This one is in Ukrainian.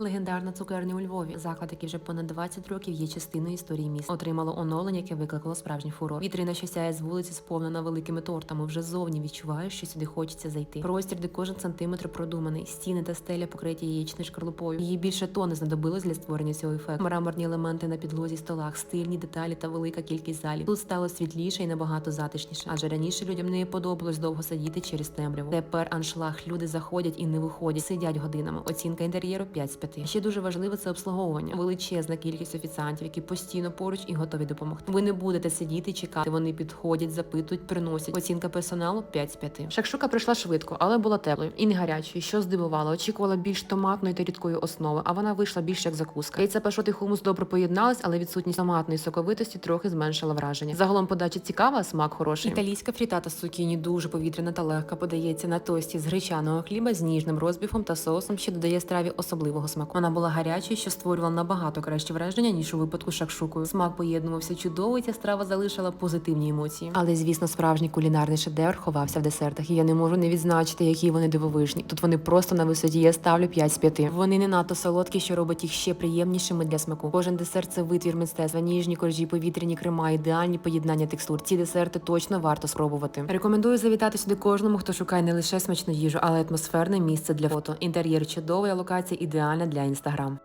Легендарна цукерня у Львові, заклад, який вже понад 20 років є частиною історії міста, отримало оновлення, яке викликало справжній фурор. Вітрина, що сяє з вулиці, сповнена великими тортами. Вже зовні відчуваєш, що сюди хочеться зайти. Простір, де кожен сантиметр продуманий, стіни та стеля покриті яєчною шкарлупою. Її більше тони знадобилось для створення цього ефекту. Мраморні елементи на підлозі, столах, стильні деталі та велика кількість залів. Тут стало світліше і набагато затишніше, адже раніше людям не подобалось довго сидіти через темряву. Тепер аншлаг люди заходять і не виходять, сидять годинами. Оцінка інтер'єру 5 з 5. Ще дуже важливе це обслуговування. Величезна кількість офіціантів, які постійно поруч і готові допомогти. Ви не будете сидіти, чекати. Вони підходять, запитують, приносять. Оцінка персоналу 5 з 5. Шакшука прийшла швидко, але була теплою і не гарячою. Що здивувало, очікувала більш томатної та рідкої основи, а вона вийшла більш як закуска. Яйця пашот хумус добре поєднались, але відсутність томатної соковитості трохи зменшила враження. Загалом подача цікава, смак хороший. Італійська фрітата з цукіні дуже повітряна та легка. Подається на тості з гречаного хліба з ніжним розбіфом та соусом, що додає страві особливого смаку. Вона була гарячою, що створювала набагато краще враження ніж у випадку з шакшукою. Смак поєднувався чудово, і ця страва залишила позитивні емоції. Але звісно, справжній кулінарний шедевр ховався в десертах. І я не можу не відзначити, які вони дивовижні. Тут вони просто на висоті. Я ставлю 5 з 5. Вони не надто солодкі, що робить їх ще приємнішими для смаку. Кожен десерт це витвір мистецтва, ніжні коржі, повітряні крема, ідеальні поєднання текстур. Ці десерти точно варто спробувати. Рекомендую завітати сюди кожному, хто шукає не лише смачну їжу, але й атмосферне місце для фото. Інтер'єр чудовий, а локація ідеальна для інстаграм.